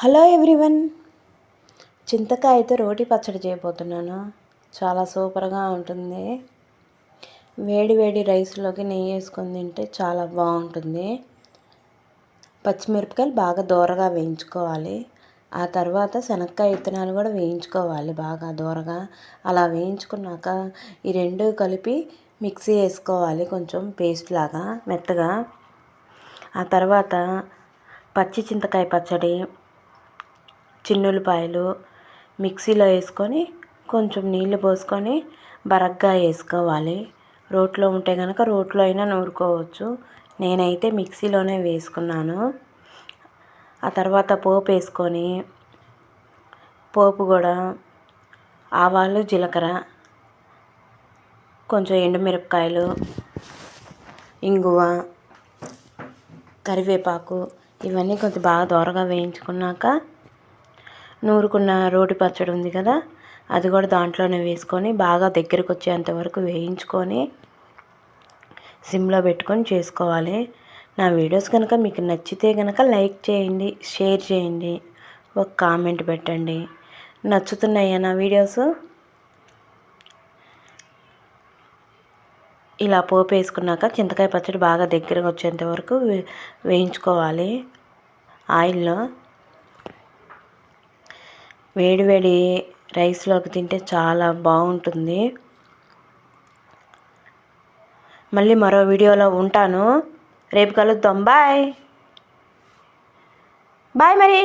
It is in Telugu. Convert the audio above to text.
Hello everyone. చింతకాయతో రోటి పచ్చడి చేయబోతున్నాను. చాలా సూపర్గా ఉంటుంది. వేడి వేడి రైస్లోకి నెయ్యి వేసుకొని తింటే చాలా బాగుంటుంది. పచ్చిమిరపకాయలు బాగా దూరగా వేయించుకోవాలి. ఆ తర్వాత శనక్కాయ విత్తనాలు కూడా వేయించుకోవాలి బాగా దూరగా. అలా వేయించుకున్నాక ఈ రెండు కలిపి మిక్సీ వేసుకోవాలి కొంచెం పేస్ట్ లాగా మెత్తగా. ఆ తర్వాత పచ్చి చింతకాయ పచ్చడి చిన్నులపాయలు మిక్సీలో వేసుకొని కొంచెం నీళ్ళు పోసుకొని బరగ్గా వేసుకోవాలి. రోట్లో ఉంటే కనుక రోట్లో అయినా నూరుకోవచ్చు. నేనైతే మిక్సీలోనే వేసుకున్నాను. ఆ తర్వాత పోపు వేసుకొని పోపు కూడా ఆవాలు జీలకర్ర కొంచెం ఎండుమిరపకాయలు ఇంగువ కరివేపాకు ఇవన్నీ కొంచెం బాగా దోరగా వేయించుకున్నాక నూరుకున్న రోటి పచ్చడి ఉంది కదా అది కూడా దాంట్లోనే వేసుకొని బాగా దగ్గరకు వచ్చేంత వరకు వేయించుకొని సిమ్లో పెట్టుకొని చేసుకోవాలి. నా వీడియోస్ కనుక మీకు నచ్చితే కనుక లైక్ చేయండి షేర్ చేయండి ఒక కామెంట్ పెట్టండి. నచ్చుతున్నాయా నా వీడియోస్? ఇలా పోపు వేసుకున్నాక చింతకాయ పచ్చడి బాగా దగ్గరకు వచ్చేంత వరకు వేయించుకోవాలి. ఆయిల్లో వేడి వేడి రైస్లోకి తింటే చాలా బాగుంటుంది. మళ్ళీ మరో వీడియోలో ఉంటాను. రేపు కలుద్దాం. బాయ్. బాయ్ మరి.